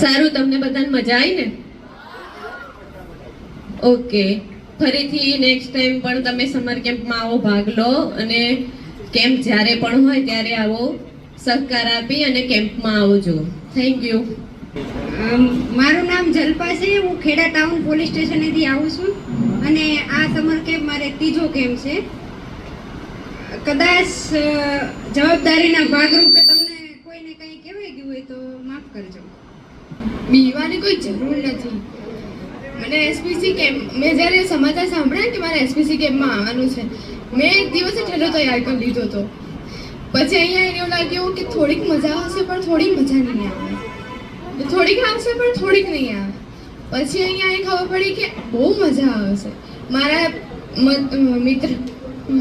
સારું, તમને બધાને મજા આવી ને? ઓકે. ફરીથી નેક્સ્ટ ટાઈમ પણ તમે સમર કેમ્પમાં આવો, ભાગ લો અને કેમ્પ જ્યારે પણ હોય ત્યારે આવો, સહકાર આપી અને કેમ્પમાં આવજો. થેન્ક યુ મારું નામ જલ્પા છે. હું ખેડા ટાઉન પોલીસ સ્ટેશનેથી આવું છું. અને આ સમર કેમ્પ મારે ત્રીજો કેમ્પ છે. કદાચ જવાબદારીના ભાગરૂપે તમને કોઈને કંઈ કહેવાય ગયું હોય તો માફ કરજો. બીવાની કોઈ જરૂર નથી. મને એસપીસી કેમ્પ મેં જ્યારે સમાચાર સાંભળ્યા કે મારે એસપીસી કેમ્પમાં આવવાનું છે, મેં એક દિવસે ઠેલો તૈયાર કરી લીધો હતો. પછી અહીંયા એને એવું લાગ્યું કે થોડીક મજા આવશે, પણ થોડી મજા નહીં આવે. થોડીક આવશે, પણ થોડીક નહીં આવે. પછી અહીંયા એ ખબર પડી કે બહુ મજા આવશે મારા મિત્ર,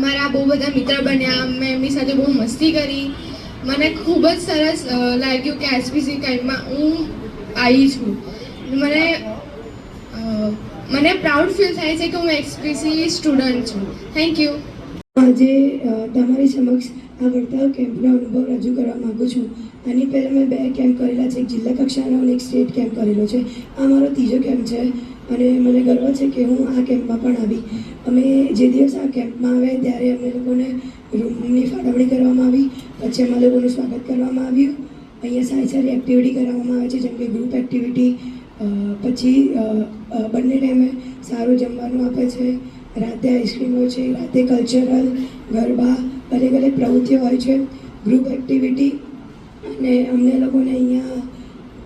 મારા બહુ બધા મિત્ર બન્યા, મેં એમની સાથે બહુ મસ્તી કરી. મને ખૂબ જ સરસ લાગ્યું કે એસપીસી કેમ્પમાં હું આવી છું. મને મને પ્રાઉડ ફીલ થાય છે કે હું એક્સપીસી સ્ટુડન્ટ છું. થેન્ક યુ આજે તમારી સમક્ષ આ વડતાલ કેમ્પનો અનુભવ રજૂ કરવા માગું છું. આની પહેલાં મેં બે કેમ્પ કરેલા છે. એક જિલ્લા કક્ષાનો અને એક સ્ટેટ કેમ્પ કરેલો છે. આ મારો ત્રીજો કેમ્પ છે અને મને ગર્વ છે કે હું આ કેમ્પમાં પણ આવી. અમે જે દિવસ આ કેમ્પમાં આવ્યા ત્યારે અમને લોકોને રૂમની ફાળવણી કરવામાં આવી. પછી અમારા લોકોનું સ્વાગત કરવામાં આવ્યું. અહીંયા સારી સારી એક્ટિવિટી કરાવવામાં આવે છે, જેમ કે ગ્રુપ એક્ટિવિટી પછી બંને ટાઈમે સારું જમવાનું આપે છે, રાતે આઈસ્ક્રીમ હોય છે, રાતે કલ્ચરલ ગરબા અલગ અલગ પ્રવૃત્તિઓ હોય છે ગ્રુપ એક્ટિવિટી અને અમને લોકોને અહીંયા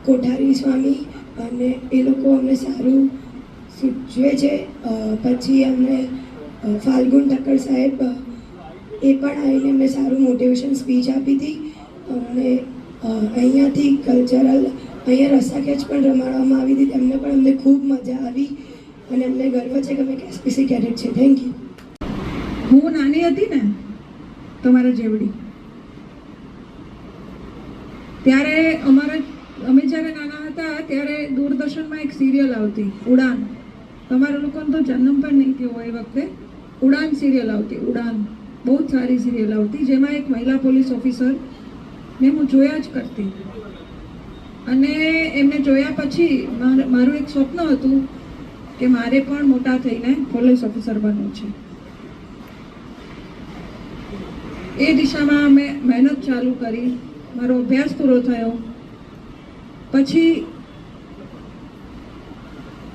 કોઠારી સ્વામી અને એ લોકો અમને સારું સૂચવે છે પછી અમને ફાલ્ગુન ઠક્કર સાહેબ એ પણ આવીને અમને સારું મોટિવેશન સ્પીચ આપી હતી, અમને અહીંયાથી કલ્ચરલ અહીંયા રસ્સા કેચ પણ રમાડવામાં આવી હતી. તેમને પણ અમને ખૂબ મજા આવી અને અમને ગર્વ છે કે અમે એસપીસી કેડેટ છે થેન્ક યુ હું નાની હતી ને, તમારા જેવડી. ત્યારે અમારા, અમે જ્યારે નાના હતા, ત્યારે દૂરદર્શનમાં એક સિરિયલ આવતી, ઉડાન. તમારા લોકોને તો જન્મ પણ નહીં થયો એ વખતે. ઉડાન સિરિયલ આવતી, ઉડાન. બહુ જ સારી સિરિયલ આવતી, જેમાં એક મહિલા પોલીસ ઓફિસર ને હું જોયા જ કરતી. અને એમને જોયા પછી મારું એક સ્વપ્ન હતું કે મારે પણ મોટા થઈને પોલીસ ઓફિસર બનવું છે. એ દિશામાં અમે મહેનત ચાલુ કરી, મારો અભ્યાસ પૂરો થયો. પછી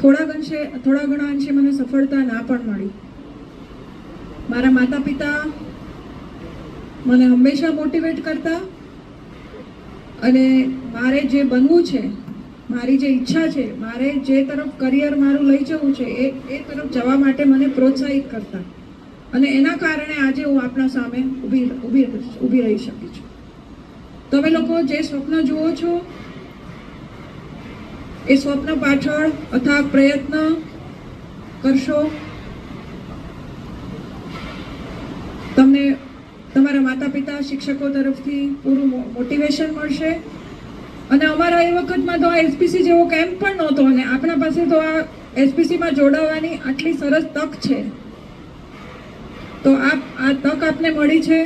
થોડા અંશે, થોડા ઘણા અંશે મને સફળતા ના પણ મળી. મારા માતા પિતા મને હંમેશા મોટિવેટ કરતા અને મારે જે બનવું છે, મારી જે ઈચ્છા છે, મારે જે તરફ કરિયર મારું લઈ જવું છે, એ એ તરફ જવા માટે મને પ્રોત્સાહિત કરતા. અને એના કારણે આજે હું આપણા સામે ઊભી ઊભી ઊભી રહી શકી છું. તમે લોકો જે સ્વપ્ન જુઓ છો, એ સ્વપ્ન પાછળ અથાગ પ્રયત્ન કરશો. તમને તમારા માતા પિતા શિક્ષકો તરફથી પૂરું મોટિવેશન મળશે. અને અમારા એ વખતમાં તો આ એસપીસી જેવો કેમ્પ પણ નહોતો અને આપણા પાસે તો આ એસપીસીમાં જોડાવાની આટલી સરસ તક છે. તો આપ, આ તક આપને મળી છે.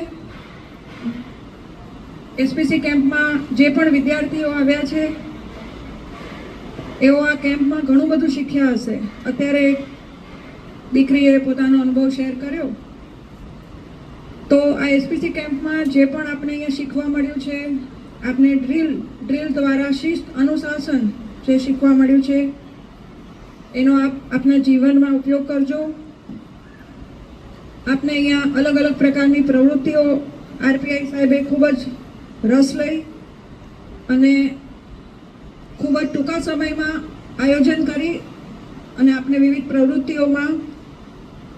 એસપીસી કેમ્પમાં જે પણ વિદ્યાર્થીઓ આવ્યા છે, એઓ આ કેમ્પમાં ઘણું બધું શીખ્યા હશે. અત્યારે દીકરીએ પોતાનો અનુભવ શેર કર્યો. તો આ એસપીસી કેમ્પમાં જે પણ આપણે અહીંયા શીખવા મળ્યું છે, આપને ડ્રીલ ડ્રીલ દ્વારા શિસ્ત અનુશાસન જે શીખવા મળ્યું છે, એનો આપ, આપના જીવનમાં ઉપયોગ કરજો. આપને અહીંયા અલગ અલગ પ્રકારની પ્રવૃત્તિઓ આરપીઆઈ સાહેબે ખૂબ જ રસ લઈ અને ખૂબ જ ટૂંકા સમયમાં આયોજન કરી અને આપને વિવિધ પ્રવૃત્તિઓમાં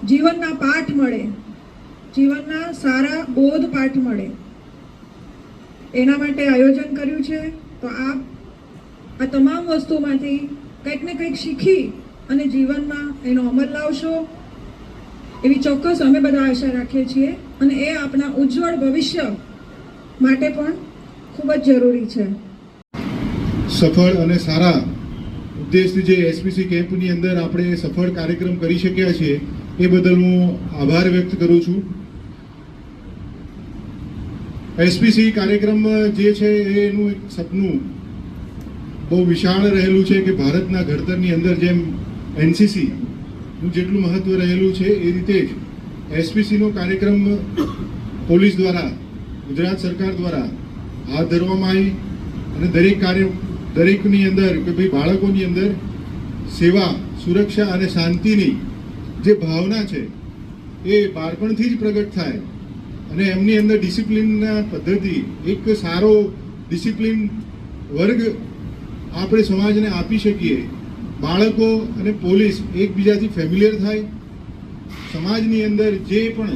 જીવનના પાઠ મળે. જીવનના સારા બોધ પાઠ મળે. એના માટે આયોજન કર્યું છે. તો આપ આ તમામ વસ્તુમાંથી કંઈક ને કંઈક શીખી અને જીવનમાં એનો અમલ લાવશો. એવી ચોક્કસ અમે બધા આશા રાખીએ છીએ અને એ આપણા ઉજ્જવળ ભવિષ્ય માટે પણ ખૂબ જ જરૂરી છે. સફળ અને સારા ઉદ્દેશથી જે એસપીસી કેમ્પની અંદર આપણે સફળ કાર્યક્રમ કરી શક્યા છીએ, એ બદલ હું આભાર વ્યક્ત કરું છું. એસપીસી કાર્યક્રમ જે છે એનું એક સપનું બહુ વિશાળ રહેલું છે કે ભારતના ઘડતરની અંદર જેમ એનસીસી નું જેટલું મહત્વ રહેલું છે, એ રીતે જ એસપીસીનો કાર્યક્રમ પોલીસ દ્વારા, ગુજરાત સરકાર દ્વારા હાથ ધરવામાં આવી અને દરેક કાર્ય, દરેકની અંદર કે ભાઈ બાળકોની અંદર સેવા, સુરક્ષા અને શાંતિની જે ભાવના છે, એ બાળપણથી જ પ્રગટ થાય. અને એમની અંદર ડિસિપ્લિનના પદ્ધતિ, એક સારો ડિસિપ્લિન વર્ગ આપણે સમાજને આપી શકીએ. બાળકો અને પોલીસ એકબીજાથી ફેમિલિયર થાય. સમાજની અંદર જે પણ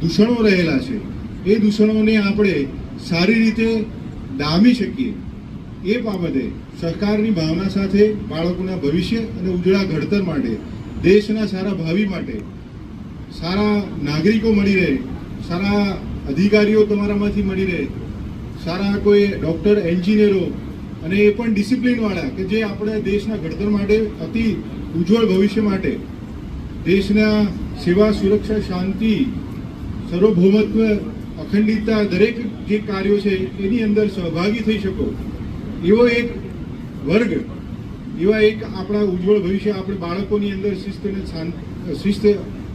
દૂષણો રહેલા છે, એ દૂષણોને આપણે સારી રીતે ડામી શકીએ. એ બાબતે સરકારની ભાવના સાથે બાળકોના ભવિષ્ય અને ઉજળા ઘડતર માટે, દેશના સારા ભાવિ માટે સારા નાગરિકો મળી રહે. સારા અધિકારીઓ તમારામાંથી મળી રહે સારા કોઈ ડૉક્ટર, એન્જિનિયરો અને એ પણ ડિસિપ્લિનવાળા કે જે આપણા દેશના ઘડતર માટે અતિ ઉજ્જવળ ભવિષ્ય માટે દેશના સેવા, સુરક્ષા, શાંતિ, સર્વભૌમત્વ, અખંડિતતા દરેક જે કાર્યો છે એની અંદર સહભાગી થઈ શકો. એવો એક વર્ગ, એવા એક આપણા ઉજ્જવળ ભવિષ્ય આપણે બાળકોની અંદર શિસ્ત અને શિસ્ત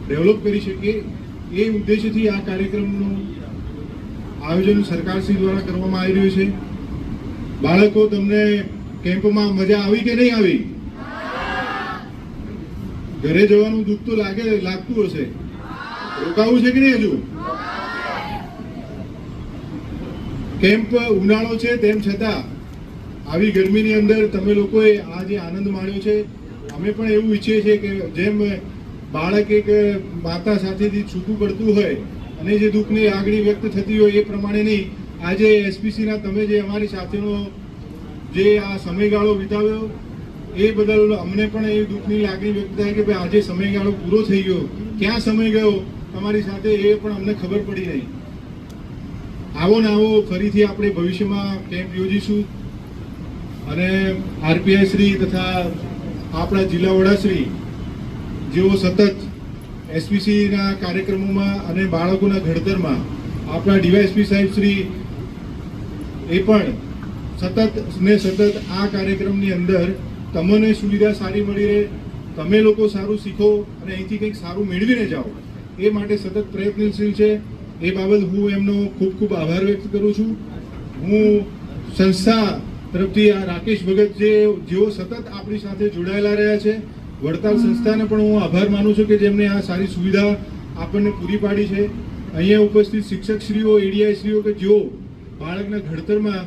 ડેવલપ કરી શકીએ એ ઉદ્દેશ્યથી આ કાર્યક્રમનું આયોજન સરકારશ્રી દ્વારા કરવામાં આવી રહ્યું છે. બાળકો તમને કેમ્પમાં મજા આવી કે નહીં આવી? ઘરે જવાનું દુઃખ તો લાગે, લાગતું હશે. રોકાવું છે કે નહીં હજુ? કેમ્પ ઉનાળો છે તેમ છતાં આવી ગરમીની અંદર તમે લોકોએ આ જે આનંદ માણ્યો છે, અમે પણ એવું ઈચ્છીએ છીએ કે જેમ બાળક એક માતા સાથેથી છૂટું પડતું હોય અને જે દુઃખની લાગણી વ્યક્ત થતી હોય એ પ્રમાણે નહીં. આજે એસપીસીના તમે જે અમારી સાથેનો જે આ સમયગાળો વિતાવ્યો, એ બદલ અમને પણ એ દુઃખની લાગણી વ્યક્ત થાય કે ભાઈ આજે સમયગાળો પૂરો થઈ ગયો. ક્યાં સમય ગયો? તમારી સાથે એ પણ અમને ખબર પડી નહીં આવો ને આવો ફરીથી આપણે ભવિષ્યમાં કેમ્પ યોજીશું. અને આરપીઆઈ શ્રી તથા આપણા જિલ્લા વડાશ્રી જેઓ સતત એસપીસીના કાર્યક્રમોમાં અને બાળકોના ઘડતરમાં આપણા ડીવાયએસપી સાહેબ શ્રી એ પણ સતત ને સતત આ કાર્યક્રમની અંદર તમને સુવિધા સારી મળી રહે, તમે લોકો સારું શીખો અને અહીંથી કંઈક સારું મેળવીને જાઓ, એ માટે સતત પ્રયત્નશીલ છે. એ બાબત હું એમનો ખૂબ ખૂબ આભાર વ્યક્ત કરું છું. હું સંસ્થા તરફથી આ રાકેશ ભગત જે જેઓ સતત આપણી સાથે જોડાયેલા રહ્યા છે વડતાલ સંસ્થાને પણ હું આભાર માનું છું કે જેમને આ સારી સુવિધા આપણને પૂરી પાડી છે. અહીંયા ઉપસ્થિત શિક્ષકશ્રીઓ એડીઆઈશ્રીઓ કે જેઓ બાળકના ઘડતરમાં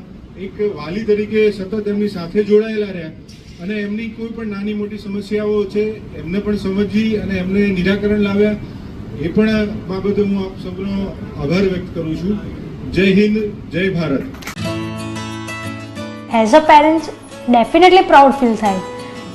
એક વાલી તરીકે સતત એમની સાથે જોડાયેલા રહ્યા અને એમની કોઈ પણ નાની મોટી સમસ્યાઓ છે, એમને પણ સમજી અને એમને નિરાકરણ લાવ્યા, એ પણ બાબતે હું આપ સૌનો આભાર વ્યક્ત કરું છું. જય હિન્દ, જય Bharat. As a parents definitely proud feel થાય.